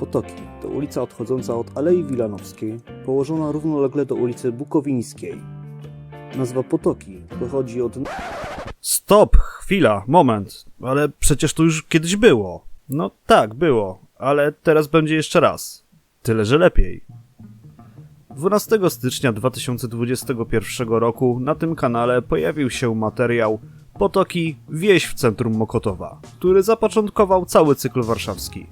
Potoki to ulica odchodząca od Alei Wilanowskiej, położona równolegle do ulicy Bukowińskiej. Nazwa Potoki pochodzi od Stop, chwila, moment. Ale przecież to już kiedyś było. No tak, było, ale teraz będzie jeszcze raz. Tyle, że lepiej. 12 stycznia 2021 roku na tym kanale pojawił się materiał Potoki Wieś w centrum Mokotowa, który zapoczątkował cały cykl warszawski.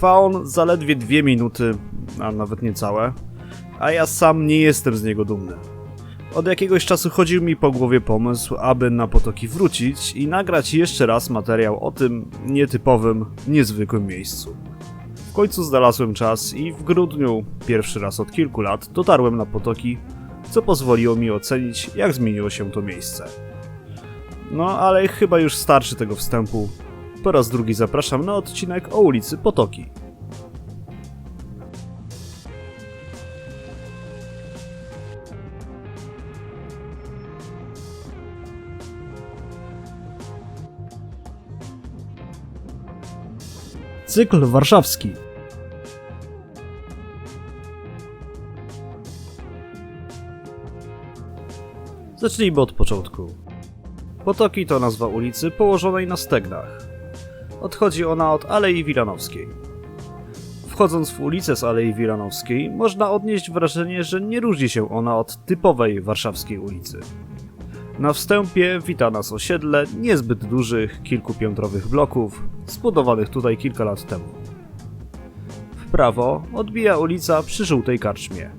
Trwa on zaledwie dwie minuty, a nawet niecałe, a ja sam nie jestem z niego dumny. Od jakiegoś czasu chodził mi po głowie pomysł, aby na potoki wrócić i nagrać jeszcze raz materiał o tym nietypowym, niezwykłym miejscu. W końcu znalazłem czas i w grudniu, pierwszy raz od kilku lat, dotarłem na potoki, co pozwoliło mi ocenić, jak zmieniło się to miejsce. No, ale chyba już starczy tego wstępu. Po raz drugi zapraszam na odcinek o ulicy Potoki. Cykl warszawski. Zacznijmy od początku. Potoki to nazwa ulicy położonej na stegnach. Odchodzi ona od Alei Wilanowskiej. Wchodząc w ulicę z Alei Wilanowskiej, można odnieść wrażenie, że nie różni się ona od typowej warszawskiej ulicy. Na wstępie wita nas osiedle niezbyt dużych, kilkupiętrowych bloków, zbudowanych tutaj kilka lat temu. W prawo odbija ulica przy żółtej karczmie.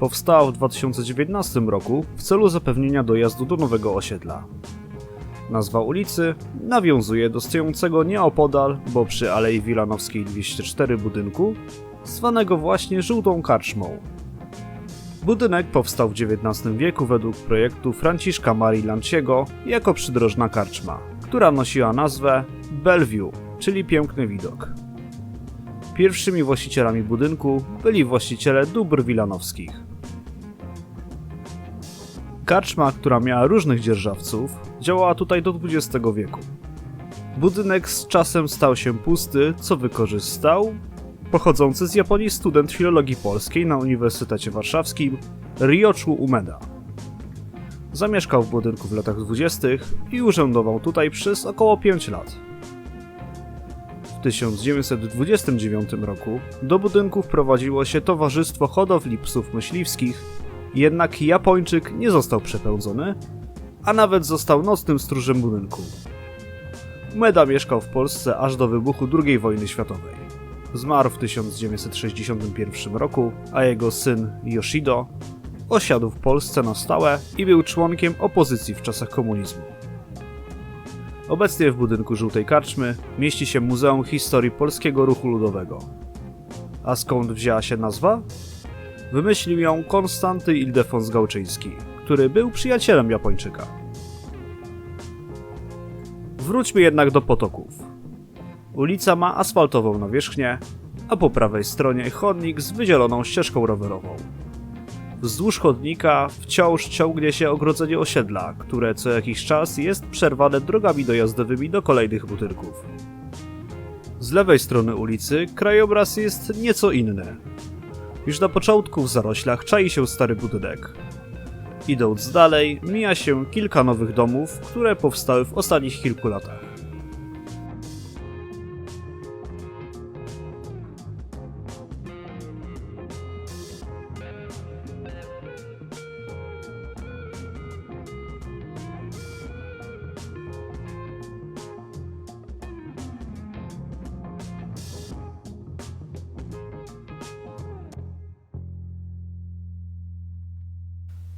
Powstała w 2019 roku w celu zapewnienia dojazdu do nowego osiedla. Nazwa ulicy nawiązuje do stojącego nieopodal, bo przy Alei Wilanowskiej 204 budynku, zwanego właśnie żółtą karczmą. Budynek powstał w XIX wieku według projektu Franciszka Marii Lanciego jako przydrożna karczma, która nosiła nazwę Bellevue, czyli piękny widok. Pierwszymi właścicielami budynku byli właściciele dóbr wilanowskich. Karczma, która miała różnych dzierżawców, działała tutaj do XX wieku. Budynek z czasem stał się pusty, co wykorzystał pochodzący z Japonii student filologii polskiej na Uniwersytecie Warszawskim Ryochu Umeda. Zamieszkał w budynku w latach 20. i urzędował tutaj przez około 5 lat. W 1929 roku do budynku wprowadziło się Towarzystwo Hodowli Psów Myśliwskich, jednak Japończyk nie został przepełdzony, a nawet został nocnym stróżem budynku. Umeda mieszkał w Polsce aż do wybuchu II wojny światowej. Zmarł w 1961 roku, a jego syn Yoshido osiadł w Polsce na stałe i był członkiem opozycji w czasach komunizmu. Obecnie w budynku Żółtej Karczmy mieści się Muzeum Historii Polskiego Ruchu Ludowego. A skąd wzięła się nazwa? Wymyślił ją Konstanty Ildefons Gałczyński, który był przyjacielem Japończyka. Wróćmy jednak do potoków. Ulica ma asfaltową nawierzchnię, a po prawej stronie chodnik z wydzieloną ścieżką rowerową. Wzdłuż chodnika wciąż ciągnie się ogrodzenie osiedla, które co jakiś czas jest przerwane drogami dojazdowymi do kolejnych budynków. Z lewej strony ulicy krajobraz jest nieco inny. Już na początku w zaroślach czai się stary budynek. Idąc dalej, mija się kilka nowych domów, które powstały w ostatnich kilku latach.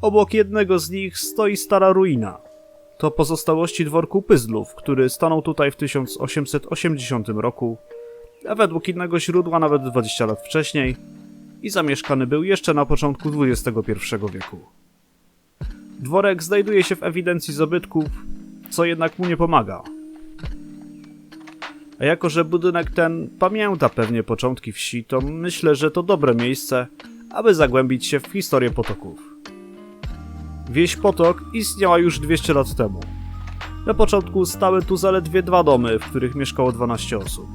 Obok jednego z nich stoi stara ruina. To pozostałości dworku Pyzlów, który stanął tutaj w 1880 roku, a według innego źródła nawet 20 lat wcześniej i zamieszkany był jeszcze na początku XXI wieku. Dworek znajduje się w ewidencji zabytków, co jednak mu nie pomaga. A jako, że budynek ten pamięta pewnie początki wsi, to myślę, że to dobre miejsce, aby zagłębić się w historię potoków. Wieś Potok istniała już 200 lat temu. Na początku stały tu zaledwie dwa domy, w których mieszkało 12 osób.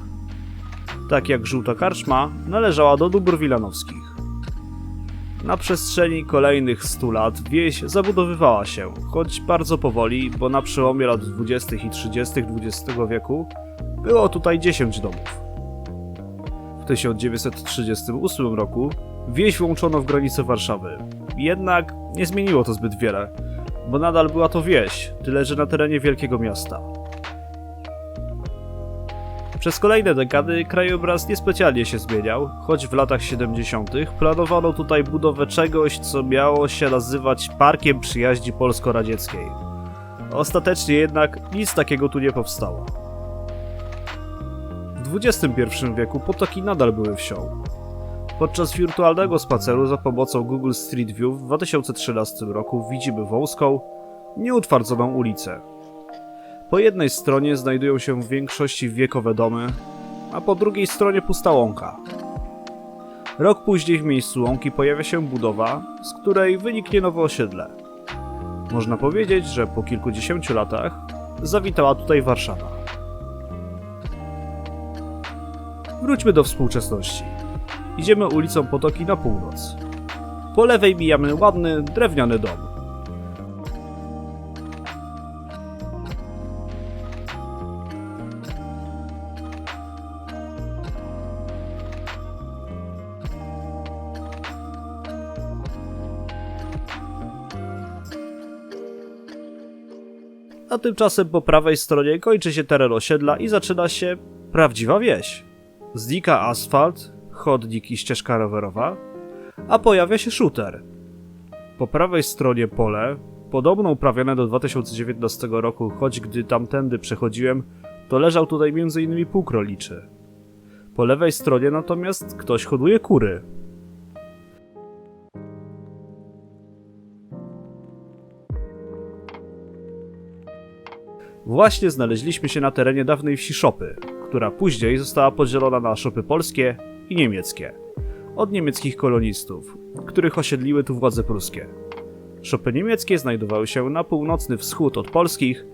tak jak Żółta Karczma, należała do dóbr wilanowskich. Na przestrzeni kolejnych 100 lat wieś zabudowywała się, choć bardzo powoli, bo na przełomie lat 20. i 30. XX wieku było tutaj 10 domów. W 1938 roku wieś włączono w granice Warszawy. Jednak nie zmieniło to zbyt wiele, bo nadal była to wieś, tyle że na terenie wielkiego miasta. Przez kolejne dekady krajobraz niespecjalnie się zmieniał, choć w latach 70. planowano tutaj budowę czegoś, co miało się nazywać Parkiem Przyjaźni Polsko-Radzieckiej. Ostatecznie jednak nic takiego tu nie powstało. W XXI wieku potoki nadal były wsią. Podczas wirtualnego spaceru za pomocą Google Street View w 2013 roku widzimy wąską, nieutwardzoną ulicę. Po jednej stronie znajdują się w większości wiekowe domy, a po drugiej stronie pusta łąka. Rok później w miejscu łąki pojawia się budowa, z której wyniknie nowe osiedle. Można powiedzieć, że po kilkudziesięciu latach zawitała tutaj Warszawa. Wróćmy do współczesności. Idziemy ulicą Potoki na północ. Po lewej mijamy ładny, drewniany dom. A tymczasem po prawej stronie kończy się teren osiedla i zaczyna się prawdziwa wieś. Znika asfalt, chodnik i ścieżka rowerowa, a pojawia się shooter. Po prawej stronie pole, podobno uprawione do 2019 roku, choć gdy tamtędy przechodziłem, to leżał tutaj m.in. pół kroliczy. Po lewej stronie natomiast ktoś hoduje kury. Właśnie znaleźliśmy się na terenie dawnej wsi Szopy, która później została podzielona na Szopy polskie i niemieckie. Od niemieckich kolonistów, których osiedliły tu władze pruskie. Szopy niemieckie znajdowały się na północny wschód od polskich,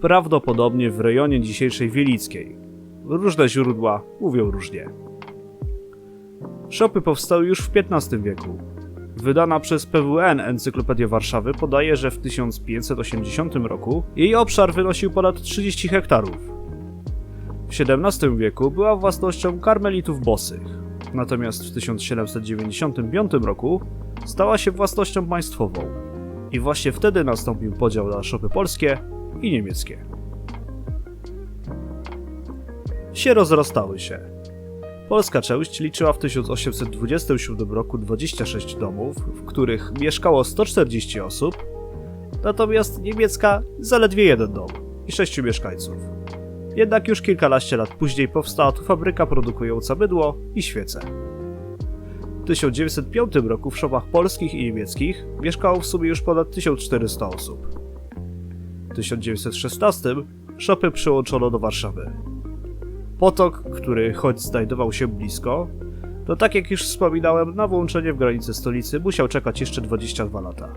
prawdopodobnie w rejonie dzisiejszej Wielickiej. Różne źródła mówią różnie. Szopy powstały już w XV wieku. Wydana przez PWN Encyklopedia Warszawy podaje, że w 1580 roku jej obszar wynosił ponad 30 hektarów. W XVII wieku była własnością karmelitów bosych, natomiast w 1795 roku stała się własnością państwową. I właśnie wtedy nastąpił podział na szopy polskie i niemieckie. Wsie rozrastały się. Polska część liczyła w 1827 roku 26 domów, w których mieszkało 140 osób, natomiast niemiecka zaledwie jeden dom i sześciu mieszkańców. Jednak już kilkanaście lat później powstała tu fabryka produkująca bydło i świece. W 1905 roku w szopach polskich i niemieckich mieszkało w sumie już ponad 1400 osób. W 1916 szopy przyłączono do Warszawy. Potok, który choć znajdował się blisko, to tak jak już wspominałem, na włączenie w granice stolicy musiał czekać jeszcze 22 lata.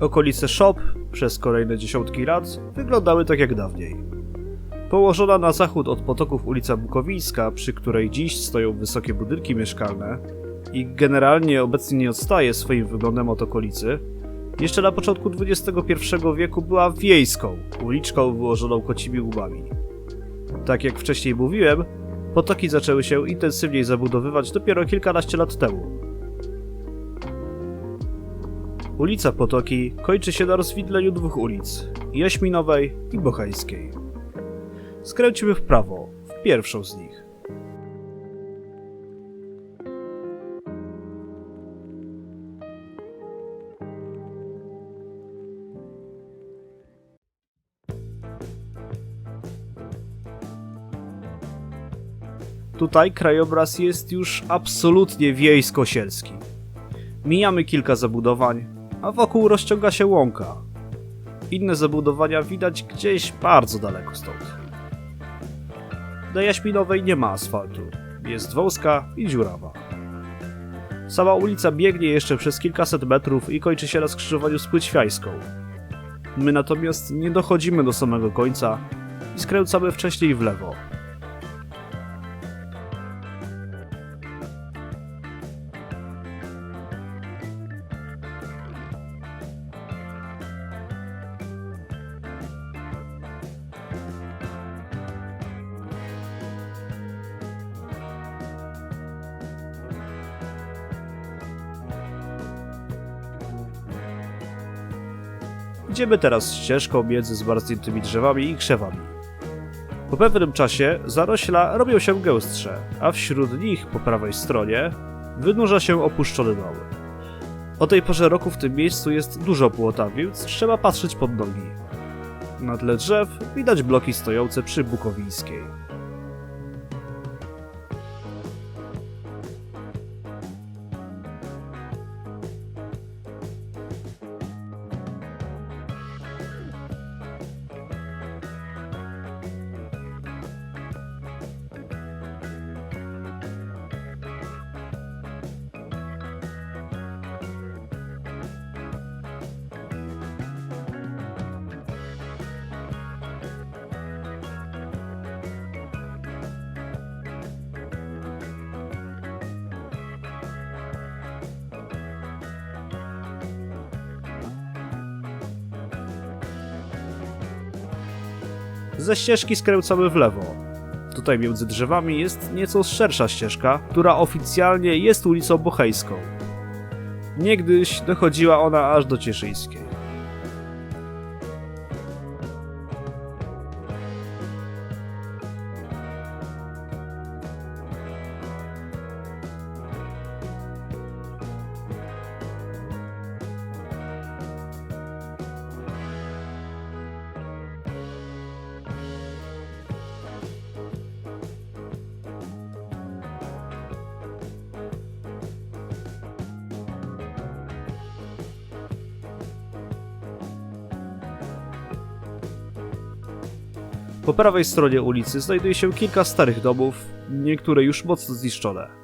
Okolice Szop przez kolejne dziesiątki lat wyglądały tak jak dawniej. Położona na zachód od potoków ulica Bukowińska, przy której dziś stoją wysokie budynki mieszkalne i generalnie obecnie nie odstaje swoim wyglądem od okolicy, jeszcze na początku XXI wieku była wiejską, uliczką wyłożoną kocimi łbami. Tak jak wcześniej mówiłem, potoki zaczęły się intensywniej zabudowywać dopiero kilkanaście lat temu. Ulica Potoki kończy się na rozwidleniu dwóch ulic, Jaśminowej i Bochańskiej. Skręcimy w prawo, w pierwszą z nich. Tutaj krajobraz jest już absolutnie wiejsko-sielski. Mijamy kilka zabudowań, a wokół rozciąga się łąka. Inne zabudowania widać gdzieś bardzo daleko stąd. Na Jaśminowej nie ma asfaltu. Jest wąska i dziurawa. Sama ulica biegnie jeszcze przez kilkaset metrów i kończy się na skrzyżowaniu z Płyćwiajską. My natomiast nie dochodzimy do samego końca, i skręcamy wcześniej w lewo. Idziemy teraz ścieżką między zmarzniętymi drzewami i krzewami. Po pewnym czasie zarośla robią się gęstsze, a wśród nich po prawej stronie wynurza się opuszczony dom. O tej porze roku w tym miejscu jest dużo płota, więc trzeba patrzeć pod nogi. Na tle drzew widać bloki stojące przy Bukowińskiej. Ze ścieżki skręcamy w lewo. Tutaj między drzewami jest nieco szersza ścieżka, która oficjalnie jest ulicą Bochejską. Niegdyś dochodziła ona aż do Cieszyńskiej. Po prawej stronie ulicy znajduje się kilka starych domów, niektóre już mocno zniszczone.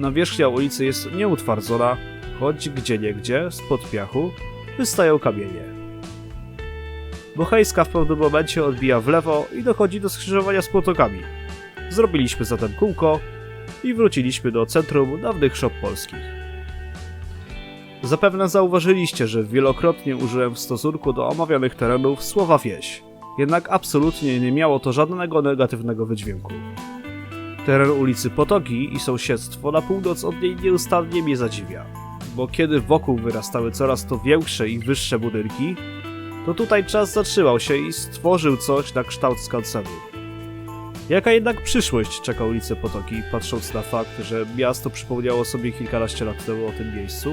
Nawierzchnia ulicy jest nieutwardzona, choć gdzieniegdzie, spod piachu, wystają kamienie. Bochejska w pewnym momencie odbija w lewo i dochodzi do skrzyżowania z potokami. Zrobiliśmy zatem kółko i wróciliśmy do centrum dawnych szop polskich. Zapewne zauważyliście, że wielokrotnie użyłem w stosunku do omawianych terenów słowa wieś, jednak absolutnie nie miało to żadnego negatywnego wydźwięku. Teren ulicy Potoki i sąsiedztwo na północ od niej nieustannie mnie zadziwia, bo kiedy wokół wyrastały coraz to większe i wyższe budynki, to tutaj czas zatrzymał się i stworzył coś na kształt skansenu. Jaka jednak przyszłość czeka ulicę Potoki, patrząc na fakt, że miasto przypomniało sobie kilkanaście lat temu o tym miejscu?